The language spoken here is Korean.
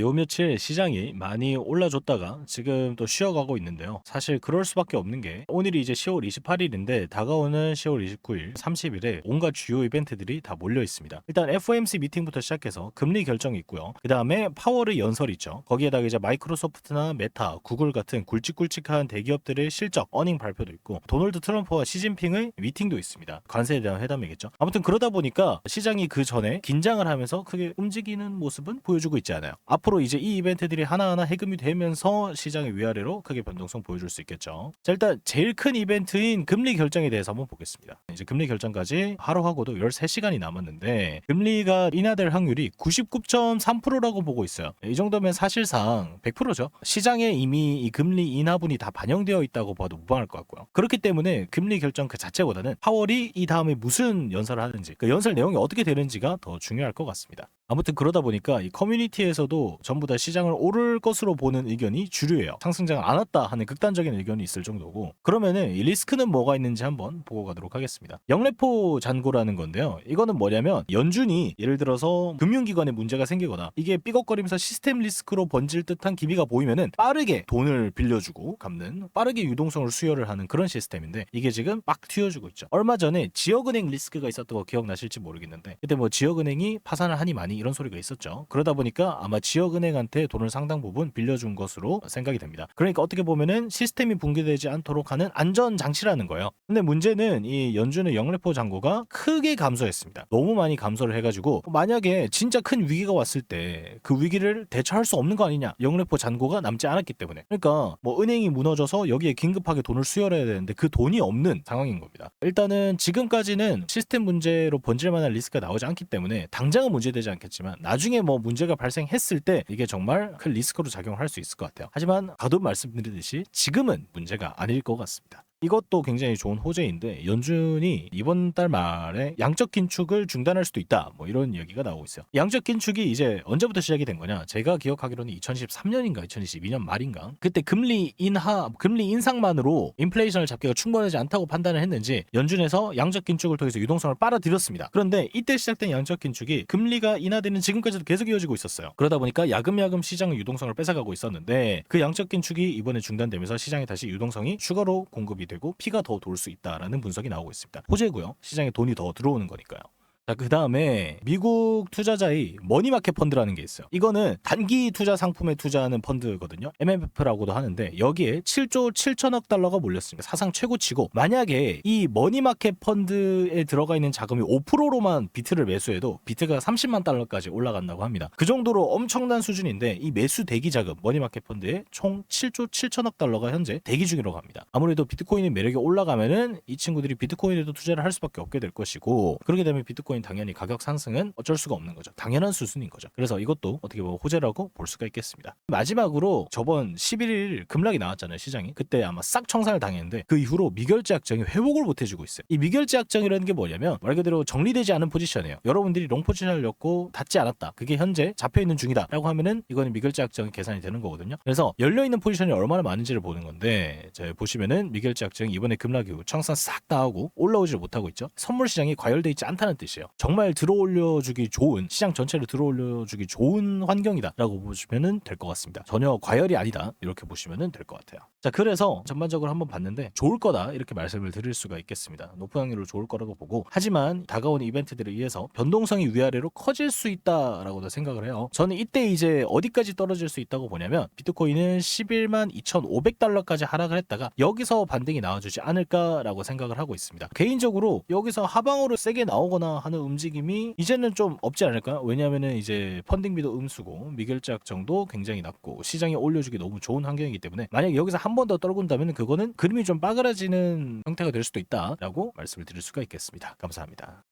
요 며칠 시장이 많이 올라줬다가 지금 또 쉬어가고 있는데요. 사실 그럴 수밖에 없는 게 오늘이 이제 10월 28일인데 다가오는 10월 29일, 30일에 온갖 주요 이벤트들이 다 몰려 있습니다. 일단 FOMC 미팅부터 시작해서 금리 결정이 있고요. 그 다음에 파월의 연설 있죠. 거기에다가 이제 마이크로소프트나 메타, 구글 같은 굵직굵직한 대기업들의 실적, 어닝 발표도 있고 도널드 트럼프와 시진핑의 미팅도 있습니다. 관세에 대한 회담이겠죠. 아무튼 그러다 보니까 시장이 그 전에 긴장을 하면서 크게 움직이는 모습은 보여주고 있지 않아요. 앞으로 이제 이 이벤트들이 하나하나 해금이 되면서 시장의 위아래로 크게 변동성 보여줄 수 있겠죠. 자 일단 제일 큰 이벤트인 금리 결정에 대해서 한번 보겠습니다. 이제 금리 결정까지 하루하고도 13시간이 남았는데 금리가 인하될 확률이 99.3%라고 보고 있어요. 이 정도면 사실상 100%죠. 시장에 이미 이 금리 인하분이 다 반영되어 있다고 봐도 무방할 것 같고요. 그렇기 때문에 금리 결정 그 자체보다는 파월이 이 다음에 무슨 연설을 하는지 그 연설 내용이 어떻게 되는지가 더 중요할 것 같습니다. 아무튼 그러다 보니까 이 커뮤니티에서도 전부 다 시장을 오를 것으로 보는 의견이 주류예요. 상승장을 안 왔다 하는 극단적인 의견이 있을 정도고 그러면은 이 리스크는 뭐가 있는지 한번 보고 가도록 하겠습니다. 영래포 잔고라는 건데요. 이거는 뭐냐면 연준이 예를 들어서 금융기관에 문제가 생기거나 이게 삐걱거리면서 시스템 리스크로 번질 듯한 기미가 보이면은 빠르게 돈을 빌려주고 갚는 빠르게 유동성을 수혈을 하는 그런 시스템인데 이게 지금 막 튀어주고 있죠. 얼마 전에 지역은행 리스크가 있었던 거 기억나실지 모르겠는데 그때 뭐 지역은행이 파산을 하니 많이 이런 소리가 있었죠. 그러다 보니까 아마 지역은행한테 돈을 상당 부분 빌려준 것으로 생각이 됩니다. 그러니까 어떻게 보면은 시스템이 붕괴되지 않도록 하는 안전 장치라는 거예요. 근데 문제는 이 연준의 영래포 잔고가 크게 감소했습니다. 너무 많이 감소를 해가지고 만약에 진짜 큰 위기가 왔을 때 그 위기를 대처할 수 없는 거 아니냐? 영래포 잔고가 남지 않았기 때문에. 그러니까 뭐 은행이 무너져서 여기에 긴급하게 돈을 수혈해야 되는데 그 돈이 없는 상황인 겁니다. 일단은 지금까지는 시스템 문제로 번질 만한 리스크가 나오지 않기 때문에 당장은 문제되지 않겠 지만 나중에 뭐 문제가 발생했을 때 이게 정말 큰 리스크로 작용할 수 있을 것 같아요. 하지만 가도 말씀드리듯이 지금은 문제가 아닐 것 같습니다. 이것도 굉장히 좋은 호재인데 연준이 이번 달 말에 양적 긴축을 중단할 수도 있다. 뭐 이런 얘기가 나오고 있어요. 양적 긴축이 이제 언제부터 시작이 된 거냐? 제가 기억하기로는 2013년인가 2022년 말인가 그때 금리 인하 금리 인상만으로 인플레이션을 잡기가 충분하지 않다고 판단을 했는지 연준에서 양적 긴축을 통해서 유동성을 빨아들였습니다. 그런데 이때 시작된 양적 긴축이 금리가 인하되는 지금까지도 계속 이어지고 있었어요. 그러다 보니까 야금야금 시장의 유동성을 뺏어가고 있었는데 그 양적 긴축이 이번에 중단되면서 시장에 다시 유동성이 추가로 공급이 되고 피가 더 돌 수 있다라는 분석이 나오고 있습니다. 호재고요. 시장에 돈이 더 들어오는 거니까요. 자, 그 다음에 미국 투자자의 머니마켓 펀드라는 게 있어요. 이거는 단기 투자 상품에 투자하는 펀드거든요. MMF라고도 하는데 여기에 7조 7천억 달러가 몰렸습니다. 사상 최고치고 만약에 이 머니마켓 펀드에 들어가 있는 자금이 5%로만 비트를 매수해도 비트가 30만 달러까지 올라간다고 합니다. 그 정도로 엄청난 수준인데 이 매수 대기 자금 머니마켓 펀드에 총 7조 7천억 달러가 현재 대기 중이라고 합니다. 아무래도 비트코인의 매력이 올라가면은 이 친구들이 비트코인에도 투자를 할 수밖에 없게 될 것이고 그렇게 되면 비트코인 당연히 가격 상승은 어쩔 수가 없는 거죠. 당연한 수순인 거죠. 그래서 이것도 어떻게 보면 호재라고 볼 수가 있겠습니다. 마지막으로 저번 11일 급락이 나왔잖아요, 시장이. 그때 아마 싹 청산을 당했는데 그 이후로 미결제 약정이 회복을 못 해주고 있어요. 이 미결제 약정이라는 게 뭐냐면 말 그대로 정리되지 않은 포지션이에요. 여러분들이 롱 포지션을 엮고 닫지 않았다. 그게 현재 잡혀 있는 중이다라고 하면은 이거는 미결제 약정이 계산이 되는 거거든요. 그래서 열려 있는 포지션이 얼마나 많은지를 보는 건데 자, 보시면은 미결제 약정이 이번에 급락 이후 청산 싹다 하고 올라오지를 못하고 있죠. 선물 시장이 과열돼 있지 않다는 뜻이에요. 정말 들어올려주기 좋은 시장 전체를 들어올려주기 좋은 환경이다라고 보시면은 될것 같습니다. 전혀 과열이 아니다 이렇게 보시면은 될것 같아요. 자 그래서 전반적으로 한번 봤는데 좋을 거다 이렇게 말씀을 드릴 수가 있겠습니다. 높은 확률로 좋을 거라고 보고 하지만 다가오는 이벤트들에 의해서 변동성이 위아래로 커질 수 있다라고도 생각을 해요. 저는 이때 이제 어디까지 떨어질 수 있다고 보냐면 비트코인은 11만 2,500달러까지 하락을 했다가 여기서 반등이 나와주지 않을까라고 생각을 하고 있습니다. 개인적으로 여기서 하방으로 세게 나오거나 하는 움직임이 이제는 좀 없지 않을까요? 왜냐하면은 이제 펀딩비도 음수고 미결제 약정도 굉장히 낮고 시장에 올려주기 너무 좋은 환경이기 때문에 만약 여기서 한 번 더 떨어진다면 그거는 그림이 좀 빠그라지는 형태가 될 수도 있다라고 말씀을 드릴 수가 있겠습니다. 감사합니다.